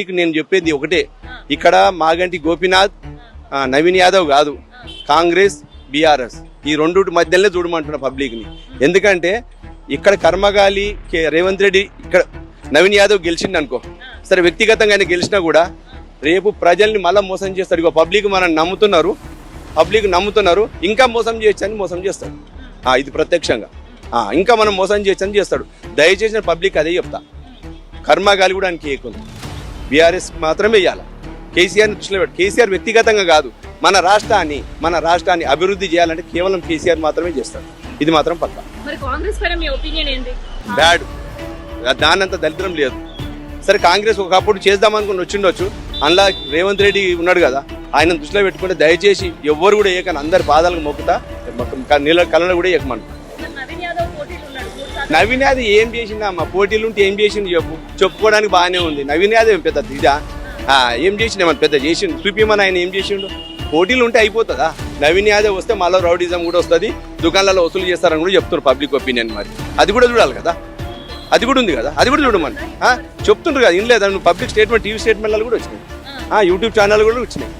మీకు నేను చెప్పేది ఒకటే. ఇక్కడ మాగంటి గోపీనాథ్ నవీన్ యాదవ్ కాదు. కాంగ్రెస్ బీఆర్ఎస్. ఈ రెండు మధ్యలోనే చూడమంటున్న పబ్లిక్ని. ఎందుకంటే ఇక్కడ కర్మగాలి కే- రేవంత్ రెడ్డి ఇక్కడ నవీన్ యాదవ్ గెలిచిండు అనుకో సరే వ్యక్తిగతంగా ఆయన గెలిచినా కూడా రేపు ప్రజల్ని మళ్ళీ మోసం చేస్తాడు. ఇగో పబ్లిక్ మనం నమ్ముతున్నారు. పబ్లిక్ నమ్ముతున్నారు. ఇంకా మోసం చేయొచ్చని మోసం చేస్తాడు. ఆ, ఇది ప్రత్యక్షంగా. ఆ, ఇంకా మనం మోసం చేయొచ్చని చేస్తాడు. దయచేసి పబ్లిక్ అదే చెప్తా. కర్మగాలి కూడా ఆయనకి ఎక్కుంది బీఆర్ఎస్ మాత్రమే వేయాలి కేసీఆర్ దృష్టిలో పెట్టు కేసీఆర్ వ్యక్తిగతంగా కాదు మన రాష్ట్రాన్ని మన రాష్ట్రాన్ని అభివృద్ధి చేయాలంటే కేవలం కేసీఆర్ మాత్రమే చేస్తాడు ఇది మాత్రం పక్క. మరి కాంగ్రెస్ పైన మీ ఒపీనియన్ ఏంటి? బ్యాడ్. దానంత దరిద్రం లేదు. సరే కాంగ్రెస్ ఒకప్పుడు చేద్దామనుకుని వచ్చిండొచ్చు. అందులో రేవంత్ రెడ్డి ఉన్నాడు కదా ఆయన దృష్టిలో పెట్టుకుంటే దయచేసి ఎవ్వరు కూడా ఏకని అందరి పాదాలకు మొక్కుతా మొక్క- నీళ్ళ కళ్ళలో కూడా ఏకమను మరి నవీన్ యాదవ్ పోటీలు ఉన్నాడు మూడు సార్లు నవీన్ యాదవ్ ఏం చేసిందా అమ్మ? పోటీలు ఉంటే ఏం చేసింది చెప్పు. చెప్పుకోవడానికి బాగానే ఉంది. నవీన్ యాదవ్ పెద్ద ఇదా? ఏం చేసిండు పెద్ద చేసిండు? చూపిమని ఆయన ఏం చేసిండు? పోటీలు ఉంటే అయిపోతుందా? నవీన్ యాదవ్ వస్తే మళ్ళీ రౌడిజం కూడా వస్తుంది. దుకాణాలలో వసూలు చేస్తారని కూడా చెప్తున్నారు పబ్లిక్ ఒపీనియన్ మరి. అది కూడా చూడాలి కదా. అది కూడా ఉంది కదా. అది కూడా చూడమని ఆ, చెప్తుండ్రు కదా ఇన్ లేదా పబ్లిక్ స్టేట్మెంట్ టీవీ స్టేట్మెంట్లు కూడా వచ్చినాయి. ఆ, యూట్యూబ్ ఛానల్ కూడా వచ్చినాయి.